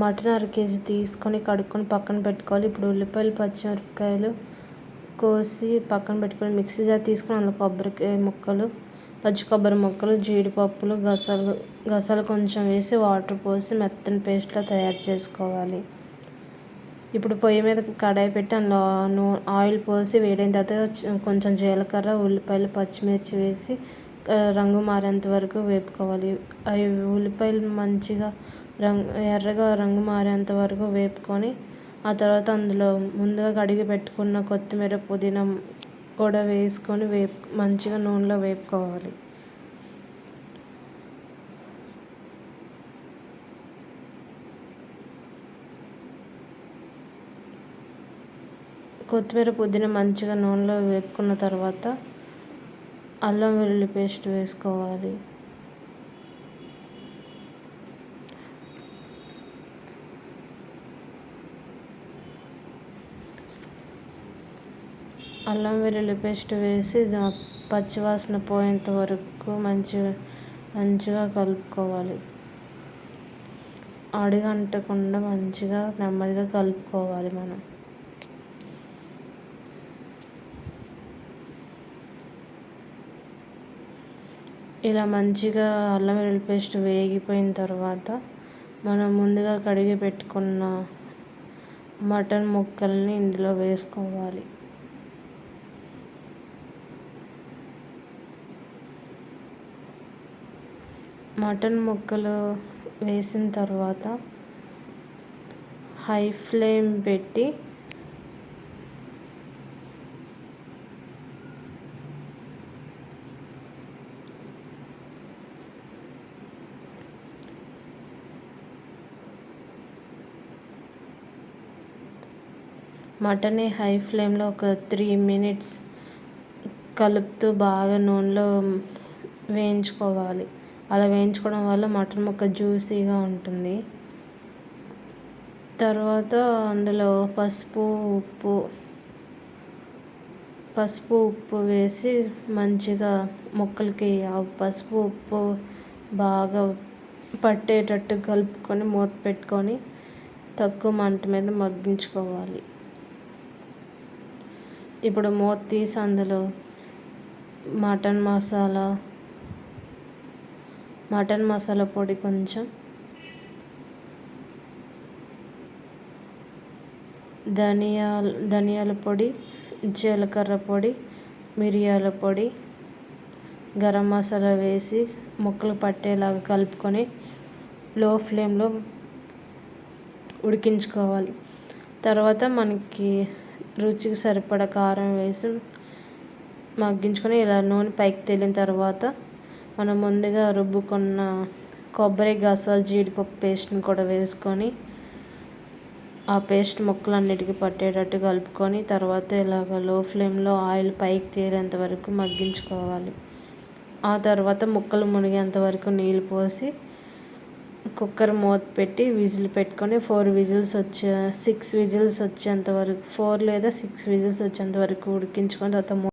Mutton అర KG తీసుకొని కడుక్కొని పక్కన పెట్టుకోవాలి. ఇప్పుడు ఉల్లిపాయలు పచ్చిమిరపకాయలు కోసి పక్కన పెట్టుకొని మిక్సీ జార్ తీసుకొని అందులో కొబ్బరికాయ ముక్కలు పచ్చి కొబ్బరి ముక్కలు జీడిపప్పులు గసాలు గసాలు కొంచెం వేసి వాటర్ పోసి మెత్తని పేస్ట్లో తయారు చేసుకోవాలి. ఇప్పుడు పొయ్యి మీద కడాయి పెట్టి అందులో నూ ఆయిల్ పోసి వేడైన తర్వాత కొంచెం జీలకర్ర ఉల్లిపాయలు పచ్చిమిర్చి వేసి రంగు మారేంత వరకు వేపుకోవాలి. అవి ఉల్లిపాయలు మంచిగా రంగు ఎర్రగా రంగు మారేంత వరకు వేపుకొని ఆ తర్వాత అందులో ముందుగా కడిగి పెట్టుకున్న కొత్తిమీర పుదీనా కూడా వేసుకొని వేపు మంచిగా నూనెలో వేపుకోవాలి. కొత్తిమీర పుదీనా మంచిగా నూనెలో వేపుకున్న తర్వాత అల్లం వెల్లుల్లి పేస్ట్ వేసుకోవాలి. అల్లం వెల్లుల్లి పేస్ట్ వేసి పచ్చివాసన పోయేంత వరకు మంచిగా మంచిగా కలుపుకోవాలి. అడుగంటకుండా మంచిగా నెమ్మదిగా కలుపుకోవాలి మనం. ఇలా మంచిగా అల్లం వెల్లుల్లి పేస్ట్ వేగిపోయిన తర్వాత మనం ముందుగా కడిగి పెట్టుకున్న మటన్ ముక్కల్ని ఇందులో వేసుకోవాలి. మటన్ ముక్కలు వేసిన తర్వాత హై ఫ్లేమ్ పెట్టి మటన్ని హై ఫ్లేమ్లో ఒక త్రీ మినిట్స్ కలుపుతూ బాగా నూనెలో వేయించుకోవాలి. అలా వేయించుకోవడం వల్ల మటన్ ముక్క జ్యూసీగా ఉంటుంది. తర్వాత అందులో పసుపు ఉప్పు పసుపు ఉప్పు వేసి మంచిగా ముక్కలకి ఆ పసుపు ఉప్పు బాగా పట్టేటట్టు కలుపుకొని మూత పెట్టుకొని తక్కువ మంట మీద మగ్గించుకోవాలి. ఇప్పుడు మూత తీసి అందులో మటన్ మసాలా మటన్ మసాలా పొడి కొంచెం ధనియాల ధనియాల పొడి జీలకర్ర పొడి మిరియాల పొడి గరం మసాలా వేసి ముక్కలు పట్టేలాగా కలుపుకొని లో ఫ్లేమ్లో ఉడికించుకోవాలి. తర్వాత మనకి రుచికి సరిపడ కారం వేసి మగ్గించుకొని ఇలా నూనె పైకి తేలిన తర్వాత మనం ముందుగా రుబ్బుకున్న కొబ్బరి గసాలు జీడిపప్పు పేస్ట్ని కూడా వేసుకొని ఆ పేస్ట్ ముక్కలన్నిటికీ పట్టేటట్టు కలుపుకొని తర్వాత ఇలాగ లో ఫ్లేమ్లో ఆయిల్ పైకి తేలేంత వరకు మగ్గించుకోవాలి. ఆ తర్వాత ముక్కలు మునిగేంత వరకు నీళ్ళు పోసి కుక్కర్ మూత పెట్టి విజిల్ పెట్టుకొని ఫోర్ విజిల్స్ వచ్చే సిక్స్ విజిల్స్ వచ్చేంత వరకు ఫోర్ లేదా సిక్స్ విజిల్స్ వచ్చేంత వరకు ఉడికించుకొని తర్వాత